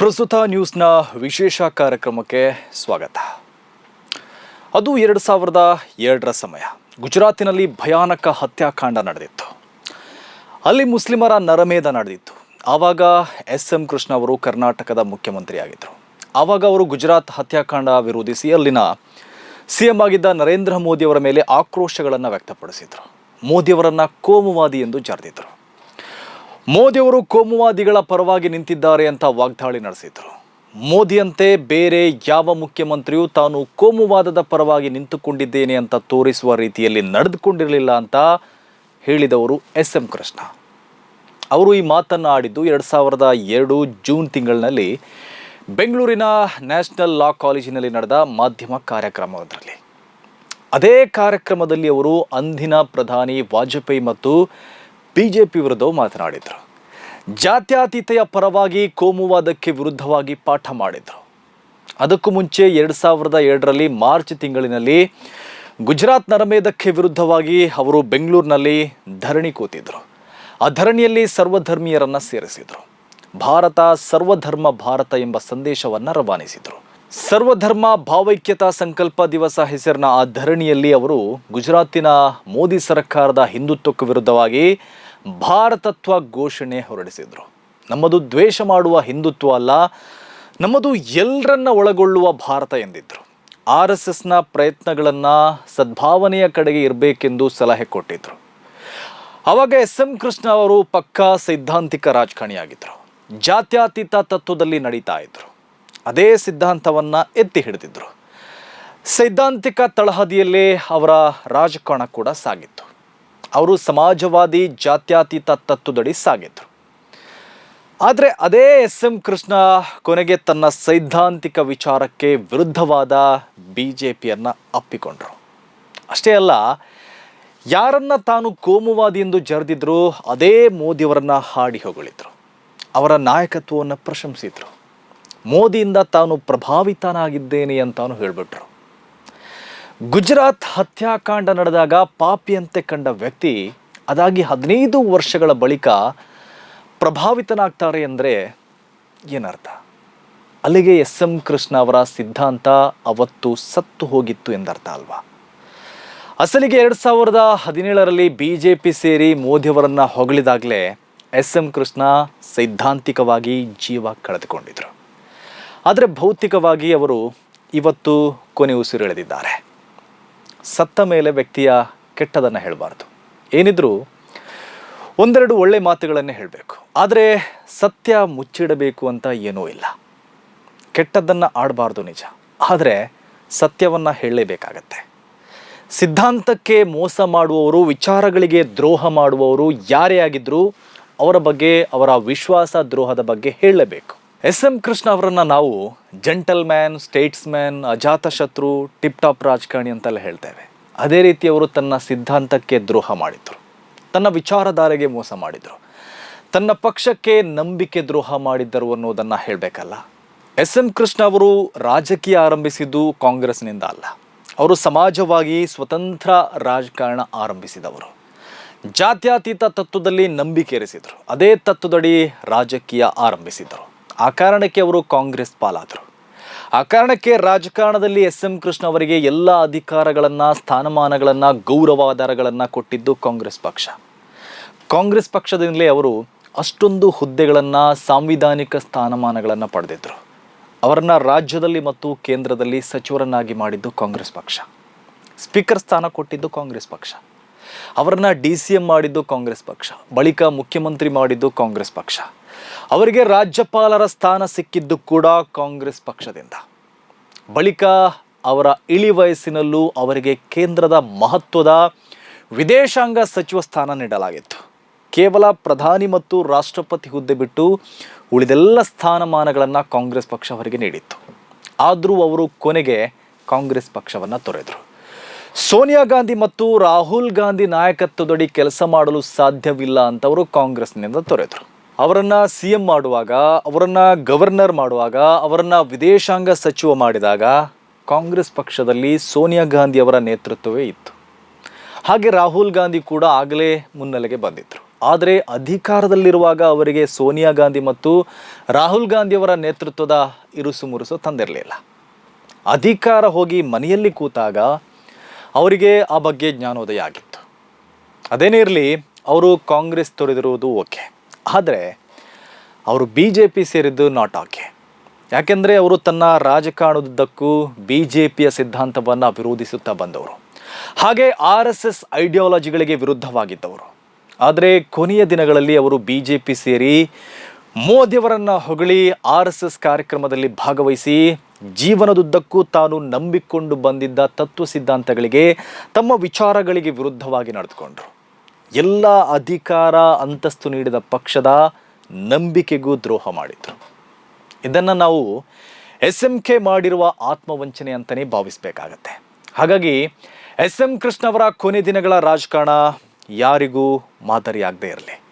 ಪ್ರಸ್ತುತ ನ್ಯೂಸ್ನ ವಿಶೇಷ ಕಾರ್ಯಕ್ರಮಕ್ಕೆ ಸ್ವಾಗತ. ಅದು ಎರಡು ಸಾವಿರದ ಎರಡರ ಸಮಯ. ಗುಜರಾತಿನಲ್ಲಿ ಭಯಾನಕ ಹತ್ಯಾಕಾಂಡ ನಡೆದಿತ್ತು. ಅಲ್ಲಿ ಮುಸ್ಲಿಮರ ನರಮೇಧ ನಡೆದಿತ್ತು. ಆವಾಗ ಎಸ್ ಎಂ ಕೃಷ್ಣ ಅವರು ಕರ್ನಾಟಕದ ಮುಖ್ಯಮಂತ್ರಿಯಾಗಿದ್ದರು. ಆವಾಗ ಅವರು ಗುಜರಾತ್ ಹತ್ಯಾಕಾಂಡ ವಿರೋಧಿಸಿ ಅಲ್ಲಿನ ಸಿ ಎಂ ಆಗಿದ್ದ ನರೇಂದ್ರ ಮೋದಿಯವರ ಮೇಲೆ ಆಕ್ರೋಶಗಳನ್ನು ವ್ಯಕ್ತಪಡಿಸಿದರು. ಮೋದಿಯವರನ್ನು ಕೋಮುವಾದಿ ಎಂದು ಜರೆದಿದ್ದರು ಮೋದಿಯವರು ಕೋಮುವಾದಿಗಳ ಪರವಾಗಿ ನಿಂತಿದ್ದಾರೆ ಅಂತ ವಾಗ್ದಾಳಿ ನಡೆಸಿದ್ರು. ಮೋದಿಯಂತೆ ಬೇರೆ ಯಾವ ಮುಖ್ಯಮಂತ್ರಿಯೂ ತಾನು ಕೋಮುವಾದದ ಪರವಾಗಿ ನಿಂತುಕೊಂಡಿದ್ದೇನೆ ಅಂತ ತೋರಿಸುವ ರೀತಿಯಲ್ಲಿ ನಡೆದುಕೊಂಡಿರಲಿಲ್ಲ ಅಂತ ಹೇಳಿದವರು ಎಸ್ ಎಂ ಕೃಷ್ಣ. ಅವರು ಈ ಮಾತನ್ನು ಆಡಿದ್ದು ಎರಡು ಸಾವಿರದ ಎರಡು ಜೂನ್ ತಿಂಗಳಿನಲ್ಲಿ ಬೆಂಗಳೂರಿನ ನ್ಯಾಷನಲ್ ಲಾ ಕಾಲೇಜಿನಲ್ಲಿ ನಡೆದ ಮಾಧ್ಯಮ ಕಾರ್ಯಕ್ರಮದಲ್ಲಿ ಅದೇ ಕಾರ್ಯಕ್ರಮದಲ್ಲಿ ಅವರು ಅಂದಿನ ಪ್ರಧಾನಿ ವಾಜಪೇಯಿ ಮತ್ತು ಬಿ ಜೆ ಪಿ ವಿರುದ್ಧ ಮಾತನಾಡಿದರು. ಜಾತ್ಯತೀತೆಯ ಪರವಾಗಿ ಕೋಮುವಾದಕ್ಕೆ ವಿರುದ್ಧವಾಗಿ ಪಾಠ ಮಾಡಿದರು. ಅದಕ್ಕೂ ಮುಂಚೆ ಎರಡು ಸಾವಿರದ ಎರಡರಲ್ಲಿ ಮಾರ್ಚ್ ತಿಂಗಳಿನಲ್ಲಿ ಗುಜರಾತ್ ನರಮೇಧಕ್ಕೆ ವಿರುದ್ಧವಾಗಿ ಅವರು ಬೆಂಗಳೂರಿನಲ್ಲಿ ಧರಣಿ ಕೂತಿದ್ದರು ಆ ಧರಣಿಯಲ್ಲಿ ಸರ್ವಧರ್ಮೀಯರನ್ನು ಸೇರಿಸಿದರು. ಭಾರತ ಸರ್ವಧರ್ಮ ಭಾರತ ಎಂಬ ಸಂದೇಶವನ್ನು ರವಾನಿಸಿದರು. ಸರ್ವಧರ್ಮ ಭಾವೈಕ್ಯತಾ ಸಂಕಲ್ಪ ದಿವಸ ಹೆಸರಿನ ಆ ಧರಣಿಯಲ್ಲಿ ಅವರು ಗುಜರಾತಿನ ಮೋದಿ ಸರ್ಕಾರದ ಹಿಂದುತ್ವಕ್ಕೆ ವಿರುದ್ಧವಾಗಿ ಭಾರತತ್ವ ಘೋಷಣೆ ಹೊರಡಿಸಿದರು. ನಮ್ಮದು ದ್ವೇಷ ಮಾಡುವ ಹಿಂದುತ್ವ ಅಲ್ಲ, ನಮ್ಮದು ಎಲ್ಲರನ್ನ ಒಳಗೊಳ್ಳುವ ಭಾರತ ಎಂದಿದ್ದರು ಆರ್ ಎಸ್ ಎಸ್ನ ಪ್ರಯತ್ನಗಳನ್ನು ಸದ್ಭಾವನೆಯ ಕಡೆಗೆ ಇರಬೇಕೆಂದು ಸಲಹೆ ಕೊಟ್ಟಿದ್ದರು ಅವಾಗ ಎಸ್ ಎಂ ಕೃಷ್ಣ ಅವರು ಪಕ್ಕಾ ಸೈದ್ಧಾಂತಿಕ ರಾಜಕಾರಣಿಯಾಗಿದ್ದರು ಜಾತ್ಯತೀತ ತತ್ವದಲ್ಲಿ ನಡೀತಾ ಇದ್ದರು ಅದೇ ಸಿದ್ಧಾಂತವನ್ನು ಎತ್ತಿ ಹಿಡಿದಿದ್ದರು ಸೈದ್ಧಾಂತಿಕ ತಳಹದಿಯಲ್ಲೇ ಅವರ ರಾಜಕಾರಣ ಕೂಡ ಸಾಗಿತ್ತು. ಅವರು ಸಮಾಜವಾದಿ, ಜಾತ್ಯತೀತ ತತ್ವದಡಿ ಸಾಗಿದ್ರು. ಆದರೆ ಅದೇ ಎಸ್ ಎಂ ಕೃಷ್ಣ ಕೊನೆಗೆ ತನ್ನ ಸೈದ್ಧಾಂತಿಕ ವಿಚಾರಕ್ಕೆ ವಿರುದ್ಧವಾದ ಬಿ ಜೆ ಪಿಯನ್ನು ಅಪ್ಪಿಕೊಂಡ್ರು. ಅಷ್ಟೇ ಅಲ್ಲ, ಯಾರನ್ನ ತಾನು ಕೋಮುವಾದಿ ಎಂದು ಜರೆದಿದ್ರು ಅದೇ ಮೋದಿಯವರನ್ನು ಹಾಡಿ ಹೊಗಳಿದ್ರು. ಅವರ ನಾಯಕತ್ವವನ್ನು ಪ್ರಶಂಸಿದ್ರು. ಮೋದಿಯಿಂದ ತಾನು ಪ್ರಭಾವಿತನಾಗಿದ್ದೇನೆ ಅಂತಾನು ಹೇಳಿಬಿಟ್ರು. ಗುಜರಾತ್ ಹತ್ಯಾಕಾಂಡ ನಡೆದಾಗ ಪಾಪಿಯಂತೆ ಕಂಡ ವ್ಯಕ್ತಿ ಅದಾಗಿ ಹದಿನೈದು ವರ್ಷಗಳ ಬಳಿಕ ಪ್ರಭಾವಿತನಾಗ್ತಾರೆ ಅಂದರೆ ಏನರ್ಥ? ಅಲ್ಲಿಗೆ ಎಸ್ ಎಂ ಕೃಷ್ಣ ಅವರ ಸಿದ್ಧಾಂತ ಅವತ್ತು ಸತ್ತು ಹೋಗಿತ್ತು ಎಂದರ್ಥ ಅಲ್ವಾ? ಅಸಲಿಗೆ ಎರಡು ಸಾವಿರದ ಹದಿನೇಳರಲ್ಲಿ ಬಿ ಜೆ ಪಿ ಸೇರಿ ಮೋದಿಯವರನ್ನು ಹೊಗಳಿದಾಗಲೇ ಎಸ್ ಎಂ ಕೃಷ್ಣ ಸೈದ್ಧಾಂತಿಕವಾಗಿ ಜೀವ ಕಳೆದುಕೊಂಡಿದ್ರು. ಆದರೆ ಭೌತಿಕವಾಗಿ ಅವರು ಇವತ್ತು ಕೊನೆ ಉಸಿರೆಳೆದಿದ್ದಾರೆ. ಸತ್ತ ಮೇಲೆ ವ್ಯಕ್ತಿಯ ಕೆಟ್ಟದನ್ನು ಹೇಳಬಾರ್ದು. ಏನಿದ್ರೂ ಒಂದೆರಡು ಒಳ್ಳೆ ಮಾತುಗಳನ್ನೇ ಹೇಳಬೇಕು. ಆದರೆ ಸತ್ಯ ಮುಚ್ಚಿಡಬೇಕು ಅಂತ ಏನೂ ಇಲ್ಲ. ಕೆಟ್ಟದ್ದನ್ನು ಆಡಬಾರ್ದು ನಿಜ. ಆದರೆ ಸತ್ಯವನ್ನು ಹೇಳಲೇಬೇಕಾಗತ್ತೆ. ಸಿದ್ಧಾಂತಕ್ಕೆ ಮೋಸ ಮಾಡುವವರು, ವಿಚಾರಗಳಿಗೆ ದ್ರೋಹ ಮಾಡುವವರು ಯಾರೇ ಆಗಿದ್ದರೂ ಅವರ ಬಗ್ಗೆ, ಅವರ ವಿಶ್ವಾಸ ದ್ರೋಹದ ಬಗ್ಗೆ ಹೇಳಲೇಬೇಕು. ಎಸ್ ಎಂ ಕೃಷ್ಣ ಅವರನ್ನು ನಾವು ಜೆಂಟಲ್ ಮ್ಯಾನ್ ಸ್ಟೇಟ್ಸ್ ಮ್ಯಾನ್ ಅಜಾತಶತ್ರು ಟಿಪ್ ಟಾಪ್ ರಾಜಕಾರಣಿ ಅಂತೆಲ್ಲ ಹೇಳ್ತೇವೆ. ಅದೇ ರೀತಿ ಅವರು ತನ್ನ ಸಿದ್ಧಾಂತಕ್ಕೆ ದ್ರೋಹ ಮಾಡಿದರು. ತನ್ನ ವಿಚಾರಧಾರೆಗೆ ಮೋಸ ಮಾಡಿದರು. ತನ್ನ ಪಕ್ಷಕ್ಕೆ ನಂಬಿಕೆ ದ್ರೋಹ ಮಾಡಿದ್ದರು ಅನ್ನೋದನ್ನು ಹೇಳಬೇಕಲ್ಲ. ಎಸ್ ಎಂ ಕೃಷ್ಣ ಅವರು ರಾಜಕೀಯ ಆರಂಭಿಸಿದ್ದು ಕಾಂಗ್ರೆಸ್ನಿಂದ ಅಲ್ಲ. ಅವರು ಸಮಾಜವಾಗಿ ಸ್ವತಂತ್ರ ರಾಜಕಾರಣ ಆರಂಭಿಸಿದವರು. ಜಾತ್ಯತೀತ ತತ್ವದಲ್ಲಿ ನಂಬಿಕೆ ಇರಿಸಿದರು. ಅದೇ ತತ್ವದಡಿ ರಾಜಕೀಯ ಆರಂಭಿಸಿದರು. ಆ ಕಾರಣಕ್ಕೆ ಅವರು ಕಾಂಗ್ರೆಸ್ ಪಾಲಾದರು. ಆ ಕಾರಣಕ್ಕೆ ರಾಜಕಾರಣದಲ್ಲಿ ಎಸ್ ಎಂ ಕೃಷ್ಣ ಅವರಿಗೆ ಎಲ್ಲ ಅಧಿಕಾರಗಳನ್ನು, ಸ್ಥಾನಮಾನಗಳನ್ನು ಗೌರವಾಧಾರಗಳನ್ನು ಕೊಟ್ಟಿದ್ದು ಕಾಂಗ್ರೆಸ್ ಪಕ್ಷ. ಕಾಂಗ್ರೆಸ್ ಪಕ್ಷದಿಂದಲೇ ಅವರು ಅಷ್ಟೊಂದು ಹುದ್ದೆಗಳನ್ನು, ಸಾಂವಿಧಾನಿಕ ಸ್ಥಾನಮಾನಗಳನ್ನು ಪಡೆದಿದ್ದರು ಅವರನ್ನು ರಾಜ್ಯದಲ್ಲಿ ಮತ್ತು ಕೇಂದ್ರದಲ್ಲಿ ಸಚಿವರನ್ನಾಗಿ ಮಾಡಿದ್ದು ಕಾಂಗ್ರೆಸ್ ಪಕ್ಷ. ಸ್ಪೀಕರ್ ಸ್ಥಾನ ಕೊಟ್ಟಿದ್ದು ಕಾಂಗ್ರೆಸ್ ಪಕ್ಷ. ಅವರನ್ನು ಡಿ ಸಿ ಎಂ ಮಾಡಿದ್ದು ಕಾಂಗ್ರೆಸ್ ಪಕ್ಷ. ಬಳಿಕ ಮುಖ್ಯಮಂತ್ರಿ ಮಾಡಿದ್ದು ಕಾಂಗ್ರೆಸ್ ಪಕ್ಷ. ಅವರಿಗೆ ರಾಜ್ಯಪಾಲರ ಸ್ಥಾನ ಸಿಕ್ಕಿದ್ದು ಕೂಡ ಕಾಂಗ್ರೆಸ್ ಪಕ್ಷದಿಂದ. ಬಳಿಕ ಅವರ ಇಳಿ ವಯಸ್ಸಿನಲ್ಲೂ ಅವರಿಗೆ ಕೇಂದ್ರದ ಮಹತ್ವದ ವಿದೇಶಾಂಗ ಸಚಿವ ಸ್ಥಾನ ನೀಡಲಾಗಿತ್ತು. ಕೇವಲ ಪ್ರಧಾನಿ ಮತ್ತು ರಾಷ್ಟ್ರಪತಿ ಹುದ್ದೆ ಬಿಟ್ಟು ಉಳಿದೆಲ್ಲ ಸ್ಥಾನಮಾನಗಳನ್ನು ಕಾಂಗ್ರೆಸ್ ಪಕ್ಷ ಅವರಿಗೆ ನೀಡಿತ್ತು. ಆದರೂ ಅವರು ಕೊನೆಗೆ ಕಾಂಗ್ರೆಸ್ ಪಕ್ಷವನ್ನು ತೊರೆದರು. ಸೋನಿಯಾ ಗಾಂಧಿ ಮತ್ತು ರಾಹುಲ್ ಗಾಂಧಿ ನಾಯಕತ್ವದಡಿ ಕೆಲಸ ಮಾಡಲು ಸಾಧ್ಯವಿಲ್ಲ ಅಂತವರು ಕಾಂಗ್ರೆಸ್ನಿಂದ ತೊರೆದರು. ಅವರನ್ನ ಸಿ ಎಂ ಮಾಡುವಾಗ, ಅವರನ್ನ ಗವರ್ನರ್ ಮಾಡುವಾಗ, ಅವರನ್ನ ವಿದೇಶಾಂಗ ಸಚಿವ ಮಾಡಿದಾಗ ಕಾಂಗ್ರೆಸ್ ಪಕ್ಷದಲ್ಲಿ ಸೋನಿಯಾ ಗಾಂಧಿ ಅವರ ನೇತೃತ್ವವೇ ಇತ್ತು. ಹಾಗೆ ರಾಹುಲ್ ಗಾಂಧಿ ಕೂಡ ಆಗಲೇ ಮುನ್ನೆಲೆಗೆ ಬಂದಿದ್ದರು ಆದರೆ ಅಧಿಕಾರದಲ್ಲಿರುವಾಗ ಅವರಿಗೆ ಸೋನಿಯಾ ಗಾಂಧಿ ಮತ್ತು ರಾಹುಲ್ ಗಾಂಧಿಯವರ ನೇತೃತ್ವದ ಇರುಸು ಮುರುಸು ತಂದಿರಲಿಲ್ಲ. ಅಧಿಕಾರ ಹೋಗಿ ಮನೆಯಲ್ಲಿ ಕೂತಾಗ ಅವರಿಗೆ ಆ ಬಗ್ಗೆ ಜ್ಞಾನೋದಯ ಆಗಿತ್ತು. ಅದೇನೇ ಇರಲಿ, ಅವರು ಕಾಂಗ್ರೆಸ್ ತೊರೆದಿರುವುದು ಓಕೆ. ಆದರೆ ಅವರು ಬಿ ಜೆ ಪಿ ಸೇರಿದ್ದು ನಾಟ್ ಓಕೆ ಯಾಕೆಂದರೆ ಅವರು ತನ್ನ ರಾಜಕಾರಣದುದ್ದಕ್ಕೂ ಬಿ ಜೆ ಪಿಯ ಸಿದ್ಧಾಂತವನ್ನು ವಿರೋಧಿಸುತ್ತಾ ಬಂದವರು. ಹಾಗೆ ಆರ್ ಎಸ್ ಎಸ್ ಐಡಿಯಾಲಜಿಗಳಿಗೆ ವಿರುದ್ಧವಾಗಿದ್ದವರು. ಆದರೆ ಕೊನೆಯ ದಿನಗಳಲ್ಲಿ ಅವರು ಬಿ ಜೆ ಪಿ ಸೇರಿ ಮೋದಿಯವರನ್ನು ಹೊಗಳಿ ಆರ್ ಎಸ್ ಎಸ್ ಕಾರ್ಯಕ್ರಮದಲ್ಲಿ ಭಾಗವಹಿಸಿ ಜೀವನದುದ್ದಕ್ಕೂ ತಾನು ನಂಬಿಕೊಂಡು ಬಂದಿದ್ದ ತತ್ವ ಸಿದ್ಧಾಂತಗಳಿಗೆ ತಮ್ಮ ವಿಚಾರಗಳಿಗೆ ವಿರುದ್ಧವಾಗಿ ನಡೆದುಕೊಂಡ್ರು. ಎಲ್ಲ ಅಧಿಕಾರ ಅಂತಸ್ತು ನೀಡಿದ ಪಕ್ಷದ ನಂಬಿಕೆಗೂ ದ್ರೋಹ ಮಾಡಿದ್ರು ಇದನ್ನು ನಾವು ಎಸ್ ಎಂ ಕೆ ಮಾಡಿರುವ ಆತ್ಮವಂಚನೆ ಅಂತಲೇ ಭಾವಿಸಬೇಕಾಗತ್ತೆ. ಹಾಗಾಗಿ ಎಸ್ ಎಂ ಕೃಷ್ಣವರ ಕೊನೆ ದಿನಗಳ ರಾಜಕಾರಣ ಯಾರಿಗೂ ಮಾದರಿಯಾಗದೇ ಇರಲಿ.